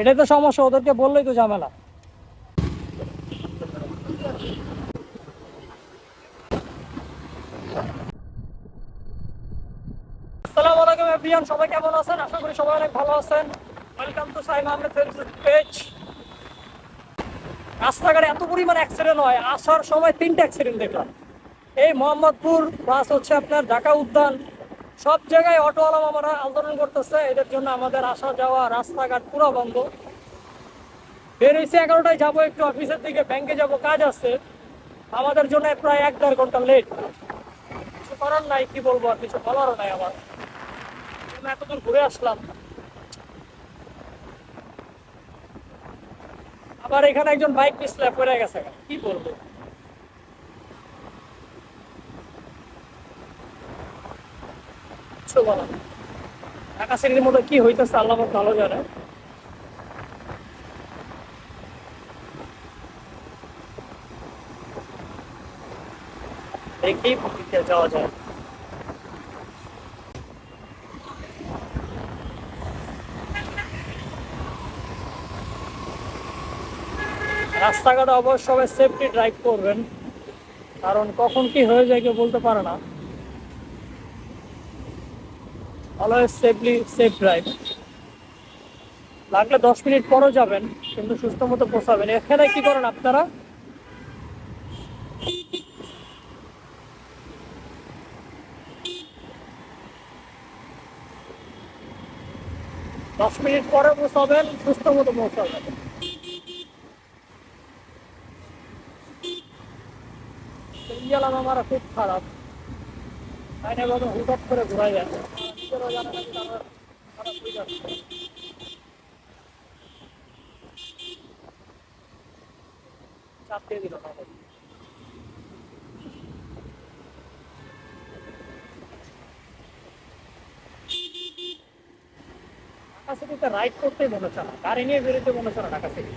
এটাই তো সমস্যা, ওদেরকে বললেই তো ঝামেলা। সবাই কেমন আছেন? আশা করি সবাই অনেক ভালো আছেন। পেজ রাস্তাঘাটে এত পরিমাণ অ্যাক্সিডেন্ট হয়, আসার সময় তিনটে অ্যাক্সিডেন্ট দেখলাম। এই মোহাম্মদপুর প্লাস হচ্ছে আপনার ঢাকা উদ্যান। সব জায়গায় অটোওয়ালা মামারা আন্দোলন করতেছে। এদের জন্য আমাদের আসা যাওয়া রাস্তাঘাট পুরো বন্ধ। বের হয়েছে এগারোটায়, যাব একটু অফিসের দিকে, ব্যাংকে যাব, কাজ আছে। আমাদের জন্য প্রায় এক দেড় ঘণ্টা লেট কিছু করার নাই, কি বলব, আর কিছু বলারও নাই আমার। আমি এতদূর ঘুরে আসলাম। আবার এখানে একজন বাইক পিছলে পড়ে গেছে। কি বলব? বলার নেই। ঢাকা মধ্যে কি হইতেছে, আল্লাহ ভালো জানে। দেখি দিতে যাওয়া যায়। রাস্তাঘাটে অবশ্য সবাই সেফটি ড্রাইভ করবেন, কারণ কখন কি হয়ে যায় কেউ বলতে পারে না। অলওয়েজ সেফলি সেফ ড্রাইভ লাগলে দশ মিনিট পরও যাবেন, কিন্তু সুস্থ মতো পৌঁছাবেন। এখানে কি করেন আপনারা? দশ মিনিট পরে পৌঁছাবেন, সুস্থ মতো পৌঁছাবেন। গেলাম আমার খুব খারাপ। তাই না বাবা করে ঘোরা যায় নিজেরও জানে না যে আমার খারাপ যাচ্ছে চাপ দিয়ে দিল ঢাকা সিটিতে রাইড করতেই মনে হচ্ছে না গাড়ি নিয়ে বেরোতে মনে হচ্ছে না ঢাকা সিটি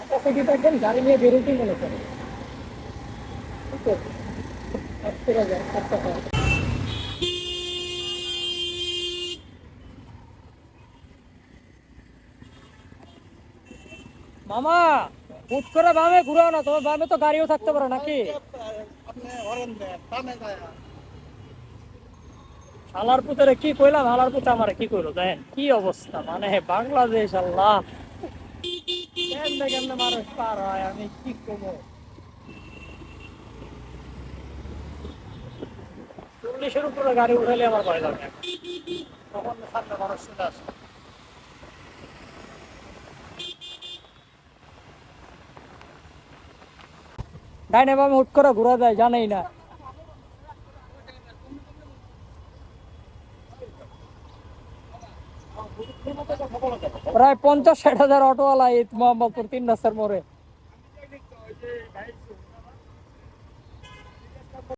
ঢাকা সিটি দেখেন গাড়ি নিয়ে বেরোতেই মনে হচ্ছে না ঠিক আছে এক থেকে যায় একটা হয় মামা, হুট করে বামে ঘুরাও না, তোমার বামে তো গাড়িও থাকতে পারে নাকি? পুতরে কি কইলাম? পুতে আমার কি কইলো কি অবস্থা? মানে বাংলাদেশ, আল্লাহ। মানুষ পার হয়, আমি কি করব চল্লিশের উপরে গাড়ি উঠালে আমার ভয় লাগে। তখন সামনে মানুষ চলে আসে। ডাইনে বামে হুট করে ঘোরা যায়, জানেই না। প্রায় পঞ্চাশ ষাট হাজার অটোওয়ালা এই মোহাম্মদপুর তিন রাস্তার মোড়ে।